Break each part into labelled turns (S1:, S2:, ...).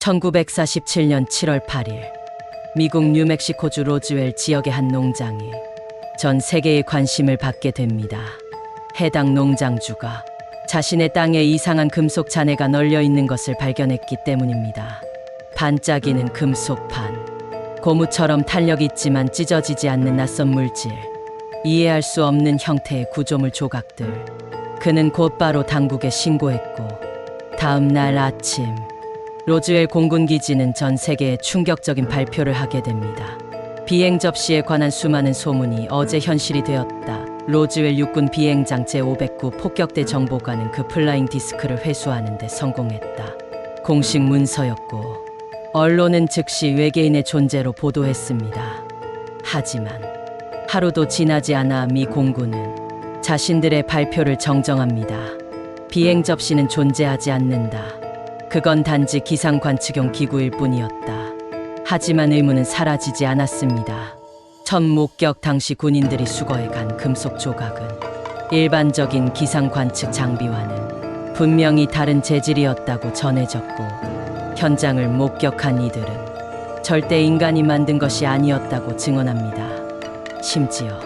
S1: 1947년 7월 8일 미국 뉴멕시코주 로즈웰 지역의 한 농장이 전 세계의 관심을 받게 됩니다. 해당 농장주가 자신의 땅에 이상한 금속 잔해가 널려 있는 것을 발견했기 때문입니다. 반짝이는 금속판, 고무처럼 탄력 있지만 찢어지지 않는 낯선 물질, 이해할 수 없는 형태의 구조물 조각들. 그는 곧바로 당국에 신고했고 다음 날 아침 로즈웰 공군 기지는 전 세계에 충격적인 발표를 하게 됩니다. 비행 접시에 관한 수많은 소문이 어제 현실이 되었다. 로즈웰 육군 비행장 제509 폭격대 정보관은 그 플라잉 디스크를 회수하는 데 성공했다. 공식 문서였고 언론은 즉시 외계인의 존재로 보도했습니다. 하지만 하루도 지나지 않아 미 공군은 자신들의 발표를 정정합니다. 비행 접시는 존재하지 않는다. 그건 단지 기상 관측용 기구일 뿐이었다. 하지만 의문은 사라지지 않았습니다. 첫 목격 당시 군인들이 수거해 간 금속 조각은 일반적인 기상 관측 장비와는 분명히 다른 재질이었다고 전해졌고 현장을 목격한 이들은 절대 인간이 만든 것이 아니었다고 증언합니다. 심지어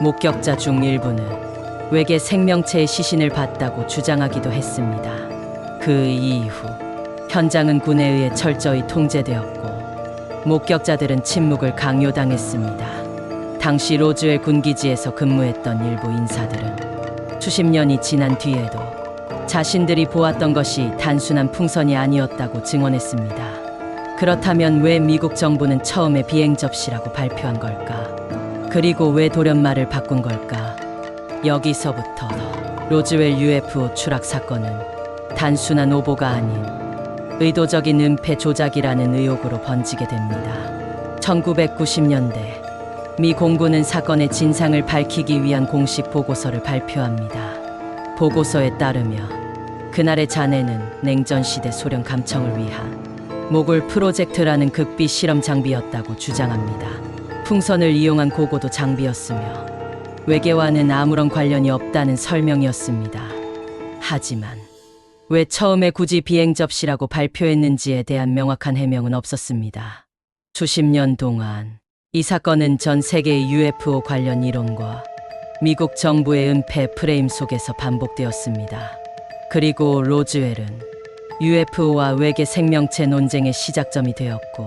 S1: 목격자 중 일부는 외계 생명체의 시신을 봤다고 주장하기도 했습니다. 그 이후 현장은 군에 의해 철저히 통제되었고 목격자들은 침묵을 강요당했습니다. 당시 로즈웰 군기지에서 근무했던 일부 인사들은 수십 년이 지난 뒤에도 자신들이 보았던 것이 단순한 풍선이 아니었다고 증언했습니다. 그렇다면 왜 미국 정부는 처음에 비행 접시라고 발표한 걸까? 그리고 왜 돌연말을 바꾼 걸까? 여기서부터 로즈웰 UFO 추락 사건은 단순한 오보가 아닌 의도적인 은폐 조작이라는 의혹으로 번지게 됩니다. 1990년대 미 공군은 사건의 진상을 밝히기 위한 공식 보고서를 발표합니다. 보고서에 따르면 그날의 잔해는 냉전 시대 소련 감청을 위한 모골 프로젝트라는 극비 실험 장비였다고 주장합니다. 풍선을 이용한 고고도 장비였으며 외계와는 아무런 관련이 없다는 설명이었습니다. 하지만 왜 처음에 굳이 비행 접시라고 발표했는지에 대한 명확한 해명은 없었습니다. 수십 년 동안 이 사건은 전 세계의 UFO 관련 이론과 미국 정부의 은폐 프레임 속에서 반복되었습니다. 그리고 로즈웰은 UFO와 외계 생명체 논쟁의 시작점이 되었고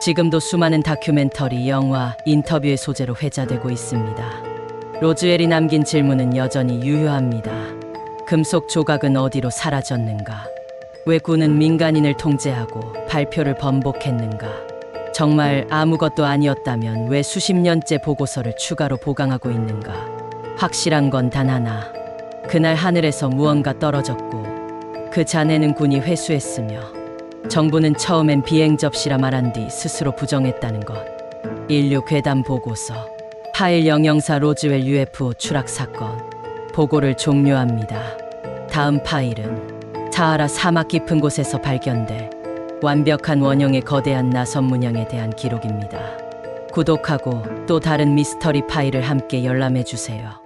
S1: 지금도 수많은 다큐멘터리, 영화, 인터뷰의 소재로 회자되고 있습니다. 로즈웰이 남긴 질문은 여전히 유효합니다. 금속 조각은 어디로 사라졌는가? 왜 군은 민간인을 통제하고 발표를 번복했는가? 정말 아무것도 아니었다면 왜 수십 년째 보고서를 추가로 보강하고 있는가? 확실한 건 단 하나. 그날 하늘에서 무언가 떨어졌고 그 잔해는 군이 회수했으며 정부는 처음엔 비행 접시라 말한 뒤 스스로 부정했다는 것. 인류 괴담 보고서 파일 영영사 로즈웰 UFO 추락 사건 보고를 종료합니다. 다음 파일은 사하라 사막 깊은 곳에서 발견돼 완벽한 원형의 거대한 나선 문양에 대한 기록입니다. 구독하고 또 다른 미스터리 파일을 함께 열람해 주세요.